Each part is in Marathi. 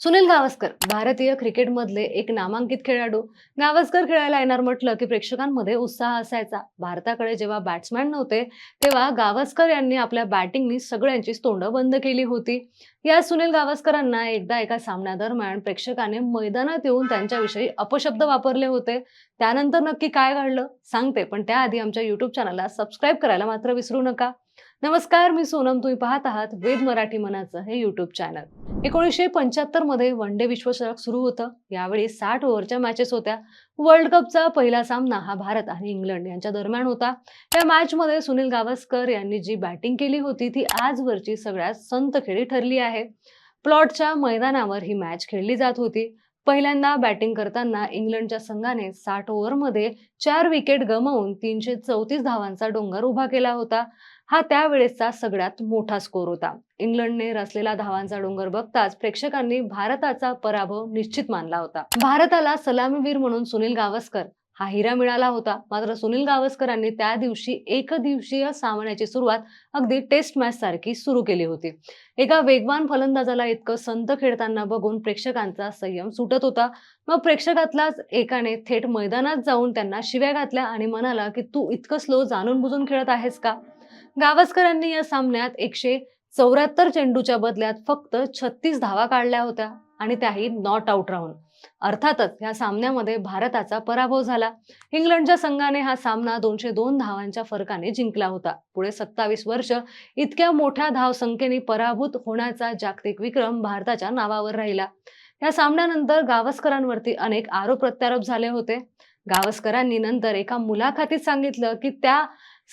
सुनील गावस्कर भारतीय क्रिकेटमधले एक नामांकित खेळाडू. गावस्कर खेळायला येणार म्हटलं की प्रेक्षकांमध्ये उत्साह असायचा. भारताकडे जेव्हा बॅट्समॅन नव्हते तेव्हा गावस्कर यांनी आपल्या बॅटिंगनी सगळ्यांचीच तोंडं बंद केली होती. या सुनील गावस्करांना एकदा एका सामन्यादरम्यान प्रेक्षकाने मैदानात येऊन त्यांच्याविषयी अपशब्द वापरले होते. त्यानंतर नक्की काय घडलं? सांगते पण त्याआधी आमच्या युट्यूब चॅनलला सबस्क्राईब करायला मात्र विसरू नका. नमस्कार मी सोनम. तुम्ही पाहत आहात वेद मराठी मनाचं हे युट्यूब चॅनल एकोणीसशे पंच्याहत्तरमध्ये वन डे विश्वचषक सुरू होतं. यावेळी साठ ओव्हरच्या मॅचेस होत्या. वर्ल्ड कपचा पहिला सामना हा भारत आणि इंग्लंड यांच्या दरम्यान होता. या मॅच मध्ये सुनील गावस्कर यांनी जी बॅटिंग केली होती ती आजवरची सगळ्यात संत खेळी ठरली आहे. प्लॉटच्या मैदानावर ही मॅच खेळली जात होती. पहिल्यांदा बॅटिंग करताना इंग्लंडच्या संघाने साठ ओव्हरमध्ये चार विकेट गमावून तीनशे चौतीस धावांचा डोंगर उभा केला होता. हा त्यावेळेसचा सगळ्यात मोठा स्कोर होता. इंग्लंडने रचलेला धावांचा डोंगर बघताच प्रेक्षकांनी भारताचा पराभव निश्चित मानला होता. भारताला सलामीवीर म्हणून सुनील गावस्कर हा हिरा मिळाला होता. मात्र सुनील गावस्करांनी त्या दिवशी एक दिवसीय सामन्याची सुरुवात अगदी टेस्ट मॅच सारखी सुरू केली होती. एका वेगवान फलंदाजाला इतकं संत खेळताना बघून प्रेक्षकांचा संयम सुटत होता. मग प्रेक्षकातलाच एकाने थेट मैदानात जाऊन त्यांना शिव्या घातल्या आणि म्हणाला की तू इतकं स्लो जाणून बुजून खेळत आहेस का? गावस्करांनी या सामन्यात एकशे चौऱ्याहत्तर चेंडूच्या बदल्यात फक्त छत्तीस धावा काढल्या होत्या आणि त्याही नॉट आउट राहून अर्थातच या सामन्यामध्ये भारताचा पराभव झाला. इंग्लंडच्या संघाने हा सामना दोनशे दोन धावांच्या फरकाने जिंकला होता. पुढे सत्तावीस वर्ष इतक्या मोठ्या धावसंख्येने पराभूत होण्याचा जागतिक विक्रम भारताच्या नावावर राहिला. या सामन्यानंतर गावस्करांवरती अनेक आरोप प्रत्यारोप झाले होते. गावस्करांनी नंतर एका मुलाखतीत सांगितलं की त्या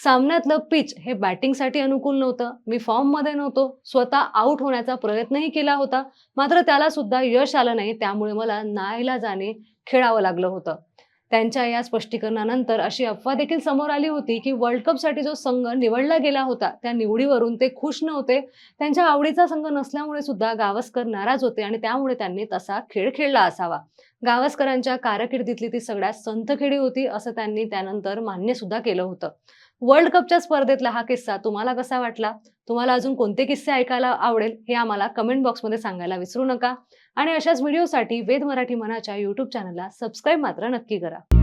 सामन्यातलं पिच हे बॅटिंगसाठी अनुकूल नव्हतं. मी फॉर्ममध्ये नव्हतो. स्वतः आऊट होण्याचा प्रयत्नही केला होता. मात्र त्याला सुद्धा यश आलं नाही. त्यामुळे मला नाईलाजाने खेळावं लागलं होतं. त्यांच्या या स्पष्टीकरणानंतर अशी अफवा देखील समोर आली होती की वर्ल्ड कपसाठी जो संघ निवडला गेला होता त्या निवडीवरून ते खुश नव्हते. त्यांच्या आवडीचा संघ नसल्यामुळे सुद्धा गावस्कर नाराज होते आणि त्यामुळे त्यांनी तसा खेळ खेळला असावा. गावस्करांच्या कारकिर्दीतली ती सगळ्यात संत खेळी होती असं त्यांनी त्यानंतर मान्य सुद्धा केलं होतं. वर्ल्ड कपच्या स्पर्धेतला हा किस्सा तुम्हाला कसा वाटला? तुम्हाला अजून कोणते किस्से ऐकायला आवडेल हे आम्हाला कमेंट बॉक्समध्ये सांगायला विसरू नका. आणि अशाच व्हिडिओसाठी वेद मराठी मनाच्या युट्यूब चॅनलला सबस्क्राईब मात्र नक्की करा.